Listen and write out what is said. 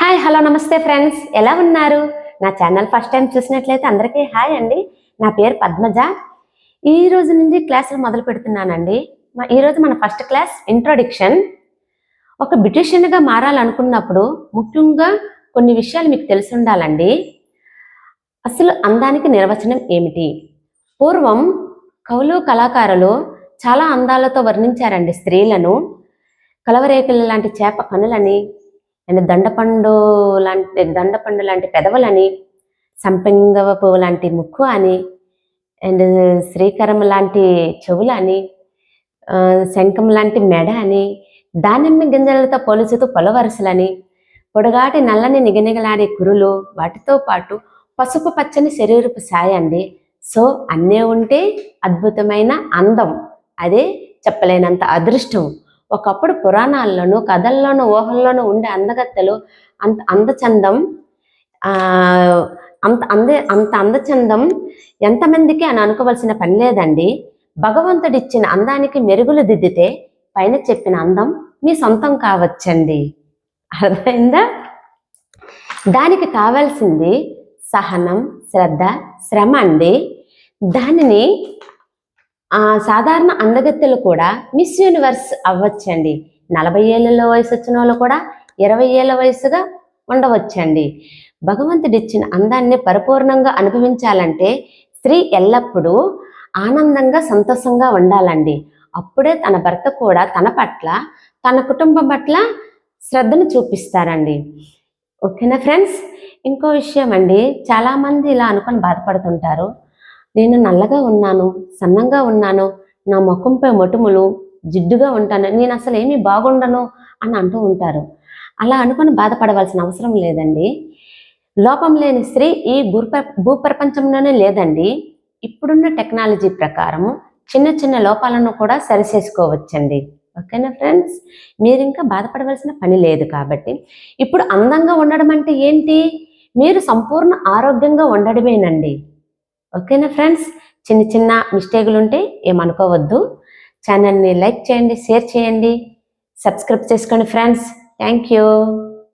Hi hello నమస్తే friends ఎలా ఉన్నారు? నా ఛానల్ ఫస్ట్ టైం చూసినట్లయితే అందరికీ హాయ్ అండి. నా పేరు పద్మజ. ఈ రోజు నుండి క్లాసులు మొదలు పెడుతున్నానండి. మా- మన ఫస్ట్ క్లాస్ ఇంట్రొడిక్షన్ ఒక బ్యూటిషియన్గా మారాలనుకున్నప్పుడు ముఖ్యంగా కొన్ని విషయాలు మీకు తెలిసి ఉండాలండి. అసలు అందానికి నిర్వచనం ఏమిటి? పూర్వం కవులు కళాకారులు చాలా అందాలతో వర్ణించారండి స్త్రీలను. కలవరేకుల లాంటి చేప కనులని అండ్ దండపండు లాంటి దండపండు లాంటి పెదవులని సంపెంగవ పువ్వు లాంటి ముక్కు అని అండ్ శ్రీకరం లాంటి చెవులు అని శంఖం లాంటి మెడ అని దానిమ్మ గింజలతో పోలుచుతూ పొలవరసలని పొడగాటి నల్లని నిగనిగలాడే కురులు వాటితో పాటు పసుపు పచ్చని శరీరపు సాయ అండి. సో అన్నీ ఉంటే అద్భుతమైన అందం. అదే చెప్పలేనంత అదృష్టం. ఒకప్పుడు పురాణాల్లోనూ కథల్లోనూ ఊహల్లోనూ ఉండే అందగత్తెలు అంత అందచందం అంత అంద అంత అందచందం ఎంతమందికి అని అనుకోవలసిన పని లేదండి. భగవంతుడిచ్చిన అందానికి మెరుగులు దిద్దితే పైన చెప్పిన అందం మీ సొంతం కావచ్చండి. అర్థమైందా? దానికి కావాల్సింది సహనం శ్రద్ధ శ్రమ అండి. దానిని సాధారణ అందగత్తెలు కూడా మిస్ యూనివర్స్ అవ్వచ్చండి. నలభై ఏళ్ళ వయసు వచ్చిన వాళ్ళు కూడా ఇరవై ఏళ్ళ వయసుగా ఉండవచ్చండి. భగవంతుడిచ్చిన అందాన్ని పరిపూర్ణంగా అనుభవించాలంటే స్త్రీ ఎల్లప్పుడూ ఆనందంగా సంతోషంగా ఉండాలండి. అప్పుడే తన భర్త కూడా తన పట్ల తన కుటుంబం పట్ల శ్రద్ధను చూపిస్తారండి. ఓకేనా ఫ్రెండ్స్? ఇంకో విషయం అండి. చాలామంది ఇలా అనుకొని బాధపడుతుంటారు. నేను నల్లగా ఉన్నాను సన్నంగా ఉన్నాను నా ముఖంపై మొటుములు జిడ్డుగా ఉంటాను నేను అసలు ఏమీ బాగుండను అని అంటూ ఉంటారు. అలా అనుకుని బాధపడవలసిన అవసరం లేదండి. లోపం లేని స్త్రీ ఈ భూప భూప్రపంచంలోనే లేదండి. ఇప్పుడున్న టెక్నాలజీ ప్రకారం చిన్న చిన్న లోపాలను కూడా సరిచేసుకోవచ్చండి. ఓకేనా ఫ్రెండ్స్? మీరు ఇంకా బాధపడవలసిన పని లేదు కాబట్టి. ఇప్పుడు అందంగా ఉండడం అంటే ఏంటి? మీరు సంపూర్ణ ఆరోగ్యంగా ఉండడమేనండి. ఓకేనా ఫ్రెండ్స్? చిన్న చిన్న మిస్టేకులు ఉంటే ఏమనుకోవద్దు. ఛానల్ని లైక్ చేయండి షేర్ చేయండి. సబ్స్క్రైబ్ చేసుకోండి ఫ్రెండ్స్. Thank you.